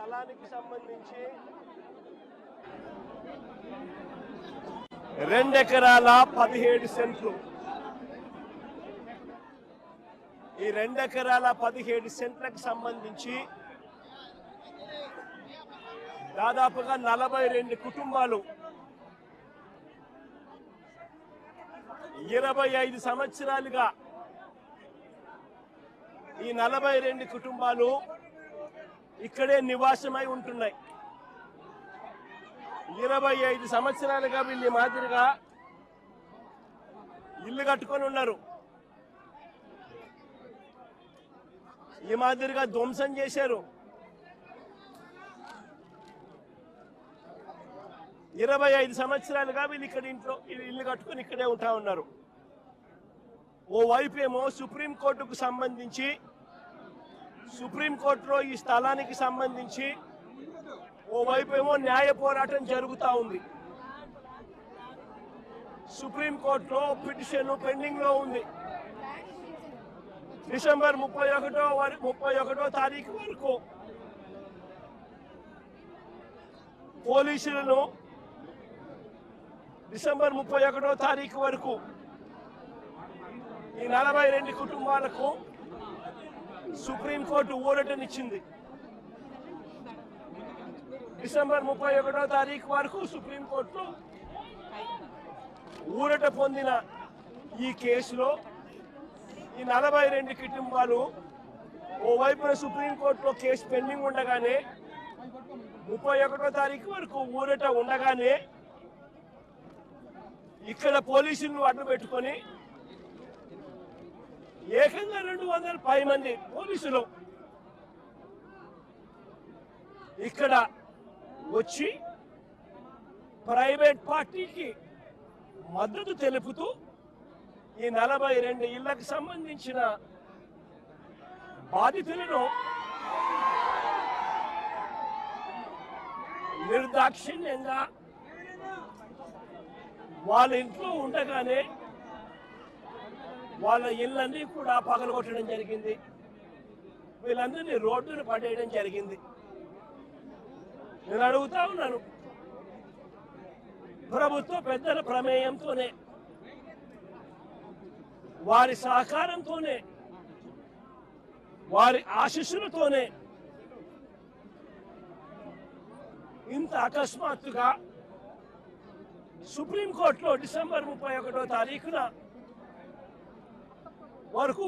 స్థలానికి సంబంధించి రెండెకరాల పదిహేడు సెంట్లు. ఈ రెండెకరాల పదిహేడు సెంట్లకు సంబంధించి దాదాపుగా నలభై రెండు కుటుంబాలు ఇరవై ఐదు సంవత్సరాలుగా ఈ నలభై రెండు కుటుంబాలు ఇక్కడే నివాసమై ఉంటున్నాయి. ఇరవై ఐదు సంవత్సరాలుగా వీళ్ళు మాదిరిగా ఇల్లు కట్టుకొని ఉన్నారు. ఈ మాదిరిగా ధ్వంసం చేశారు. ఇరవై ఐదు సంవత్సరాలుగా వీళ్ళు ఇక్కడ ఇంట్లో ఇల్లు కట్టుకొని ఇక్కడే ఉంటా ఉన్నారు. ఓ వైపు ఏమో సుప్రీంకోర్టుకు సంబంధించి సుప్రీంకోర్టులో ఈ స్థలానికి సంబంధించి ఓ వైపు ఏమో న్యాయ పోరాటం జరుగుతూ ఉంది. సుప్రీంకోర్టులో పిటిషన్ పెండింగ్లో ఉంది. డిసెంబర్ ముప్పై ఒకటో ముప్పై ఒకటో తారీఖు వరకు పోలీసులను డిసెంబర్ ముప్పై ఒకటో తారీఖు వరకు ఈ నలభై రెండు కుటుంబాలకు సుప్రీంకోర్టు ఊరటనిచ్చింది. డిసెంబర్ ముప్పై ఒకటో తారీఖు వరకు సుప్రీంకోర్టు ఊరట పొందిన ఈ కేసులో ఈ నలభై రెండు కుటుంబాలు ఓవైపున సుప్రీంకోర్టులో కేసు పెండింగ్ ఉండగానే ముప్పై ఒకటో తారీఖు వరకు ఊరట ఉండగానే ఇక్కడ పోలీసులను అడ్డు పెట్టుకొని ఏకంగా రెండు వందల పై మంది పోలీసులు ఇక్కడ వచ్చి ప్రైవేట్ పార్టీకి మద్దతు తెలుపుతూ ఈ నలభై రెండు ఇళ్ళకు సంబంధించిన బాధితులను నిర్దాక్షిణ్యంగా వాళ్ళ ఇంట్లో ఉండగానే వాళ్ళ ఇళ్ళన్నీ కూడా పగలగొట్టడం జరిగింది. వీళ్ళందరినీ రోడ్డును పడేయడం జరిగింది. నేను అడుగుతా ఉన్నాను. ప్రభుత్వ పెద్దల ప్రమేయంతోనే వారి సహకారంతోనే వారి ఆశీస్సులతోనే ఇంత అకస్మాత్తుగా సుప్రీంకోర్టులో డిసెంబర్ ముప్పై ఒకటో తారీఖున వరకు